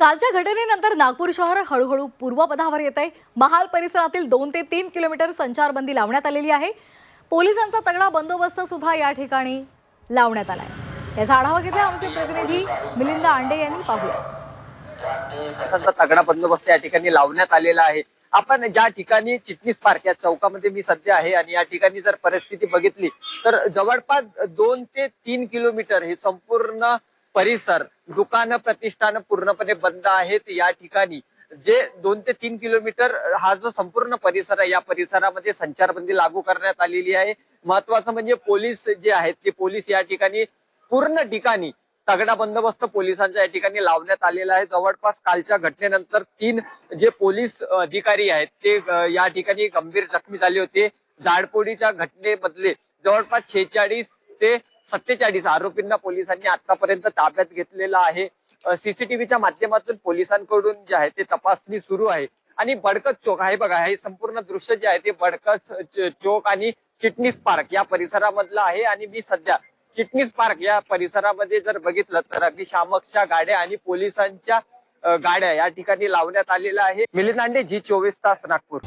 कालच्या घटनेनंतर नागपूर शहर हळूहळू पूर्वपदावर येत आहे. महाल परिसरातील दोन ते तीन किलोमीटर संचारबंदी लावण्यात आलेली आहे. पोलिसांचा तगडा बंदोबस्त सुद्धा या ठिकाणी लावण्यात आलाय. याचा आढावा घेतला आमचे प्रतिनिधी मिलिंद आंडे यांनी. पाहूया. तगडा बंदोबस्त या ठिकाणी लावण्यात आलेला आहे. आपण ज्या ठिकाणी चिटणीस पार्क या चौकामध्ये मी सध्या आहे आणि या ठिकाणी जर परिस्थिती बघितली तर जवळपास दोन ते तीन किलोमीटर हे संपूर्ण परिसर दुकानं प्रतिष्ठानं पूर्णपणे बंद आहेत या ठिकाणी. जे दोन ते तीन किलोमीटर हा जो संपूर्ण परिसर आहे या परिसरामध्ये संचारबंदी लागू करण्यात आलेली आहे. महत्वाचं म्हणजे पोलीस जे आहेत ते पोलीस या ठिकाणी पूर्ण ठिकाणी तगडा बंदोबस्त पोलिसांच्या या ठिकाणी लावण्यात आलेला आहे. जवळपास कालच्या घटनेनंतर तीन जे पोलीस अधिकारी आहेत ते या ठिकाणी गंभीर जखमी झाले होते. जाडपोडीच्या घटनेमधले जवळपास छेचाळीस ते सत्तेचाळीस आरोपींना पोलिसांनी आतापर्यंत ताब्यात घेतलेला आहे. सीसीटीव्हीच्या माध्यमातून पोलिसांकडून जे आहे ते तपासणी सुरू आहे. आणि बडकत चौक आहे बघा हे संपूर्ण दृश्य जे आहे ते बडकत चौक आणि चिटणीस पार्क या परिसरामधलं आहे. आणि मी सध्या चिटणीस पार्क या परिसरामध्ये जर बघितलं तर अग्निशामकच्या गाड्या आणि पोलिसांच्या गाड्या या ठिकाणी लावण्यात आलेल्या आहे. मिलिंद जी चोवीस तास नागपूर.